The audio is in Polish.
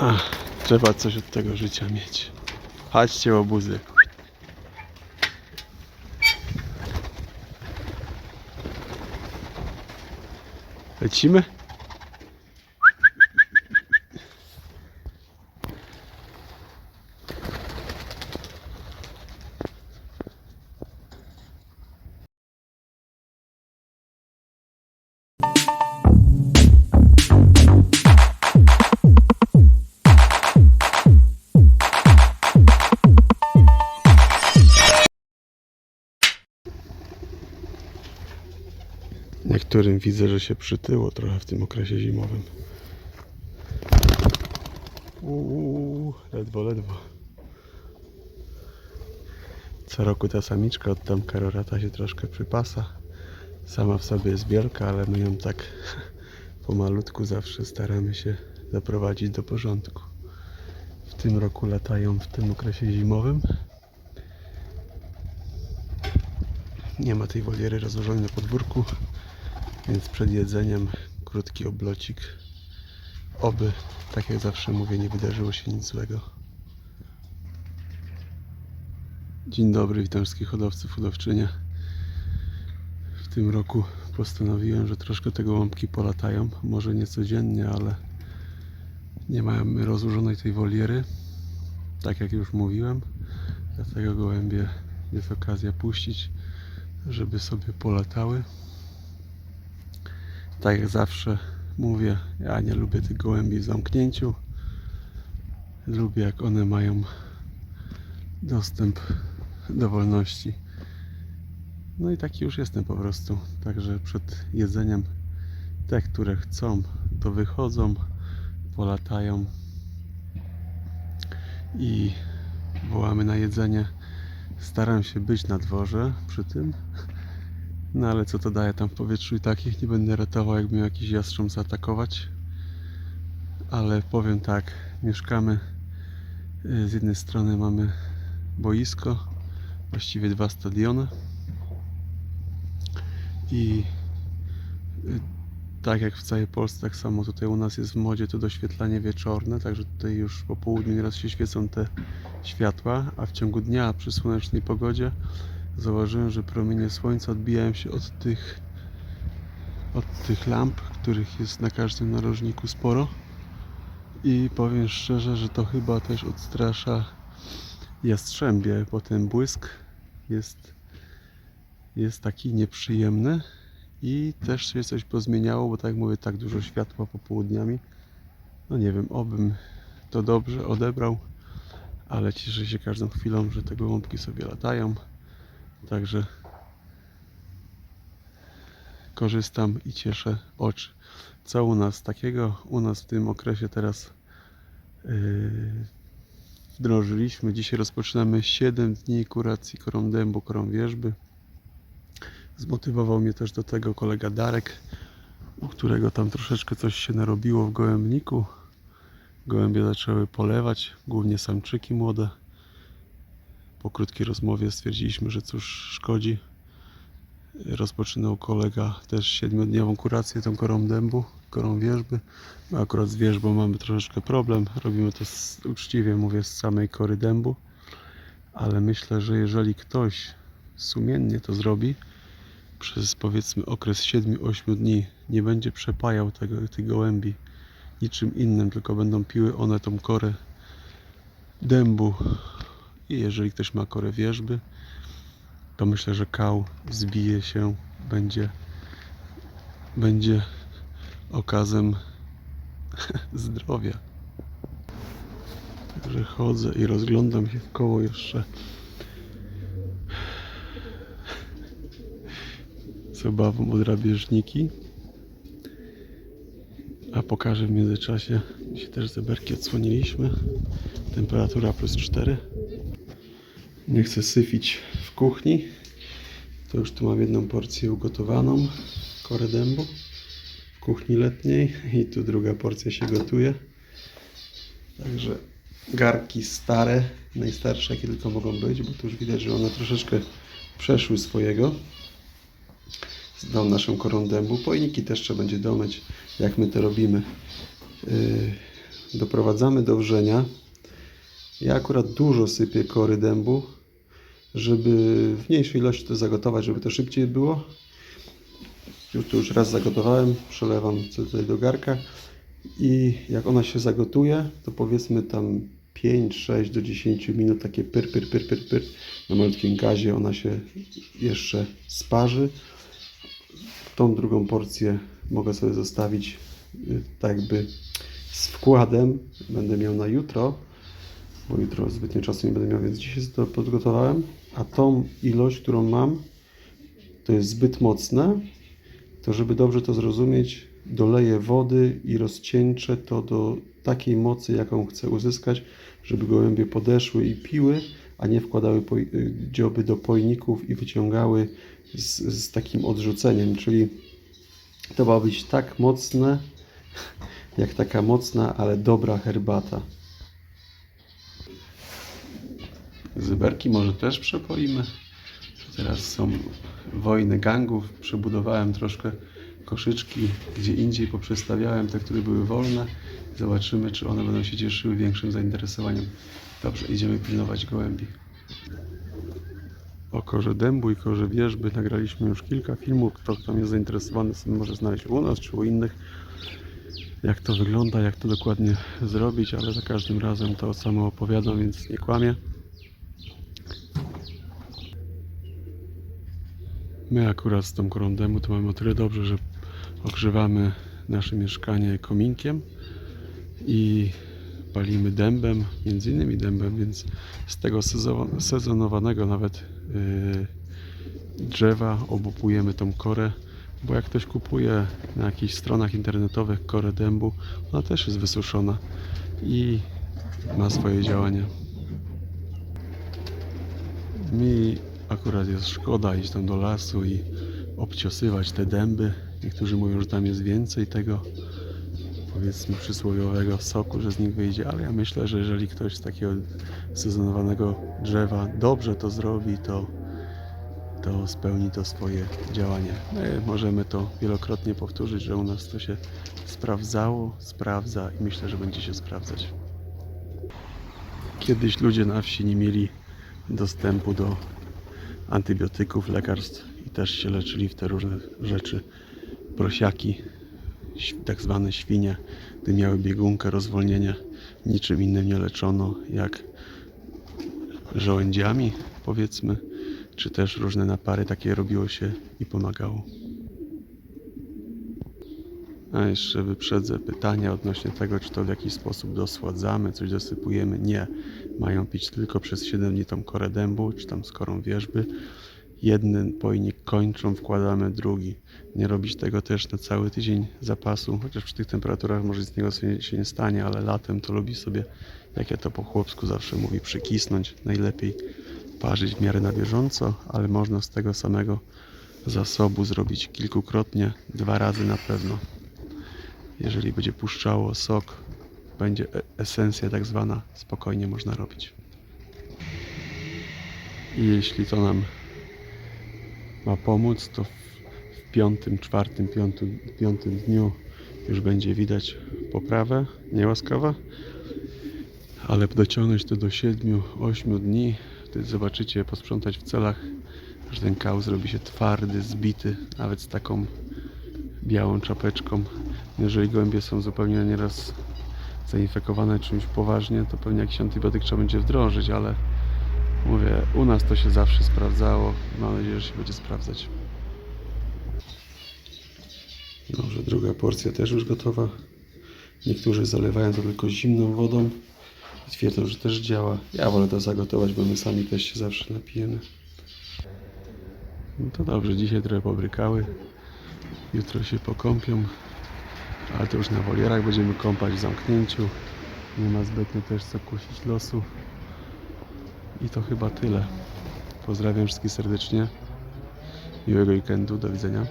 Ach, trzeba coś od tego życia mieć. Chodźcie obuzy. Lecimy? Niektórym widzę, że się przytyło trochę w tym okresie zimowym. Uuu, ledwo, ledwo. Co roku ta samiczka od tam karorata się troszkę przypasa. Sama w sobie jest wielka, ale my ją tak pomalutku zawsze staramy się zaprowadzić do porządku. W tym roku latają w tym okresie zimowym. Nie ma tej woliery rozłożonej na podwórku. Więc przed jedzeniem krótki oblocik. Oby, tak jak zawsze mówię, nie wydarzyło się nic złego. Dzień dobry, witam wszystkich hodowców, hodowczynie. W tym roku postanowiłem, że troszkę te gołąbki polatają. Może nie codziennie, ale nie mamy rozłożonej tej woliery. Tak jak już mówiłem. Dlatego gołębie jest okazja puścić, żeby sobie polatały tak jak zawsze mówię, ja nie lubię tych gołębi w zamknięciu. Lubię jak one mają dostęp do wolności. No i taki już jestem po prostu. Także przed jedzeniem te, które chcą, to wychodzą, polatają i wołamy na jedzenie. Staram się być na dworze przy tym, no ale co to daje tam w powietrzu i tak ich nie będę ratował, jakby miał jakiś jastrząb zaatakować. Ale powiem tak, mieszkamy y, z jednej strony mamy boisko, właściwie dwa stadiony. I y, tak jak w całej Polsce, tak samo tutaj u nas jest w modzie to doświetlanie wieczorne, także tutaj już po południu nieraz się świecą te światła, a w ciągu dnia przy słonecznej pogodzie zauważyłem, że promienie słońca odbijają się od tych od tych lamp, których jest na każdym narożniku sporo. I powiem szczerze, że to chyba też odstrasza jastrzębie, bo ten błysk jest, jest taki nieprzyjemny i też się coś pozmieniało, bo tak jak mówię, tak dużo światła popołudniami. No nie wiem, obym to dobrze odebrał, ale cieszę się każdą chwilą, że te gołąbki sobie latają. Także korzystam i cieszę oczy. Co u nas takiego? U nas w tym okresie teraz yy, wdrożyliśmy. Dzisiaj rozpoczynamy 7 dni kuracji korą dębu, korą wierzby. Zmotywował mnie też do tego kolega Darek, u którego tam troszeczkę coś się narobiło w gołębniku. Gołębie zaczęły polewać, głównie samczyki młode. Po krótkiej rozmowie stwierdziliśmy, że cóż szkodzi. Rozpoczynał kolega też siedmiodniową kurację tą korą dębu, korą wierzby. My akurat z wierzbą mamy troszeczkę problem. Robimy to z, uczciwie, mówię, z samej kory dębu. Ale myślę, że jeżeli ktoś sumiennie to zrobi, przez powiedzmy okres 7-8 dni nie będzie przepajał tego, tych gołębi niczym innym, tylko będą piły one tą korę dębu i jeżeli ktoś ma korę wierzby, to myślę, że kał zbije się, będzie, będzie okazem zdrowia. Także chodzę i rozglądam się w koło jeszcze. Z obawą o drapieżniki. A pokażę w międzyczasie. Dzisiaj też zeberki odsłoniliśmy. Temperatura plus 4. Nie chcę syfić w kuchni. To już tu mam jedną porcję ugotowaną. Korę dębu w kuchni letniej. I tu druga porcja się gotuje. Także garki stare, najstarsze jakie tylko mogą być, bo tu już widać, że one troszeczkę przeszły swojego. Zdam naszą korą dębu. Pojniki też trzeba będzie domyć, jak my to robimy. Yy, doprowadzamy do wrzenia. Ja akurat dużo sypię kory dębu, żeby w mniejszej ilości to zagotować, żeby to szybciej było. Już to już raz zagotowałem, przelewam tutaj do garka i jak ona się zagotuje, to powiedzmy tam 5, 6 do 10 minut takie pyr, pyr, pyr, pyr, pyr. Na malutkim gazie ona się jeszcze sparzy. Tą drugą porcję mogę sobie zostawić y, tak jakby z wkładem. Będę miał na jutro, bo jutro zbytnio czasu nie będę miał, więc dzisiaj to podgotowałem. A tą ilość, którą mam, to jest zbyt mocne, to żeby dobrze to zrozumieć, doleję wody i rozcieńczę to do takiej mocy, jaką chcę uzyskać, żeby gołębie podeszły i piły, a nie wkładały y, dzioby do pojników i wyciągały z, z takim odrzuceniem, czyli to ma być tak mocne, jak taka mocna, ale dobra herbata. Zyberki może też przepoimy. Teraz są wojny gangów. Przebudowałem troszkę koszyczki gdzie indziej, poprzestawiałem te, które były wolne. Zobaczymy, czy one będą się cieszyły większym zainteresowaniem. Dobrze, idziemy pilnować gołębi. O korze dębu i korze wierzby nagraliśmy już kilka filmów. Kto tam jest zainteresowany, sobie może znaleźć u nas czy u innych. Jak to wygląda, jak to dokładnie zrobić, ale za każdym razem to samo opowiadam, więc nie kłamię. My akurat z tą korą to mamy o tyle dobrze, że ogrzewamy nasze mieszkanie kominkiem i palimy dębem, między innymi dębem, więc z tego sezo- sezonowanego nawet yy, drzewa obupujemy tą korę, bo jak ktoś kupuje na jakichś stronach internetowych korę dębu, ona też jest wysuszona i ma swoje działanie. Mi akurat jest szkoda iść tam do lasu i obciosywać te dęby. Niektórzy mówią, że tam jest więcej tego powiedzmy przysłowiowego soku, że z nich wyjdzie, ale ja myślę, że jeżeli ktoś z takiego sezonowanego drzewa dobrze to zrobi, to, to spełni to swoje działanie. My możemy to wielokrotnie powtórzyć, że u nas to się sprawdzało, sprawdza i myślę, że będzie się sprawdzać. Kiedyś ludzie na wsi nie mieli dostępu do antybiotyków, lekarstw i też się leczyli w te różne rzeczy. Prosiaki, tak zwane świnie, gdy miały biegunkę, rozwolnienie, niczym innym nie leczono jak żołędziami, powiedzmy, czy też różne napary takie robiło się i pomagało. A jeszcze wyprzedzę pytania odnośnie tego, czy to w jakiś sposób dosładzamy, coś dosypujemy. Nie. Mają pić tylko przez 7 dni tą korę dębu, czy tam skorą wierzby. Jeden pojnik kończą, wkładamy drugi. Nie robić tego też na cały tydzień zapasu, chociaż przy tych temperaturach może z niego się nie stanie, ale latem to lubi sobie, jak ja to po chłopsku zawsze mówi, przykisnąć. Najlepiej parzyć w miarę na bieżąco, ale można z tego samego zasobu zrobić kilkukrotnie, dwa razy na pewno jeżeli będzie puszczało sok, będzie e- esencja tak zwana, spokojnie można robić. I jeśli to nam ma pomóc, to w, piątym, czwartym, piątym, piątym dniu już będzie widać poprawę, niełaskawa, ale dociągnąć to do 7-8 dni, wtedy zobaczycie, posprzątać w celach, że ten kał zrobi się twardy, zbity, nawet z taką białą czapeczką. Jeżeli gołębie są zupełnie nieraz zainfekowane czymś poważnie, to pewnie jakiś antybiotyk trzeba będzie wdrożyć, ale mówię, u nas to się zawsze sprawdzało. Mam nadzieję, że się będzie sprawdzać. Dobrze, druga porcja też już gotowa. Niektórzy zalewają to tylko zimną wodą i twierdzą, że też działa. Ja wolę to zagotować, bo my sami też się zawsze napijemy. No to dobrze, dzisiaj trochę pobrykały. Jutro się pokąpią, ale to już na wolierach będziemy kąpać w zamknięciu. Nie ma zbytnio też co kusić losu. I to chyba tyle. Pozdrawiam wszystkich serdecznie. Miłego weekendu, do widzenia.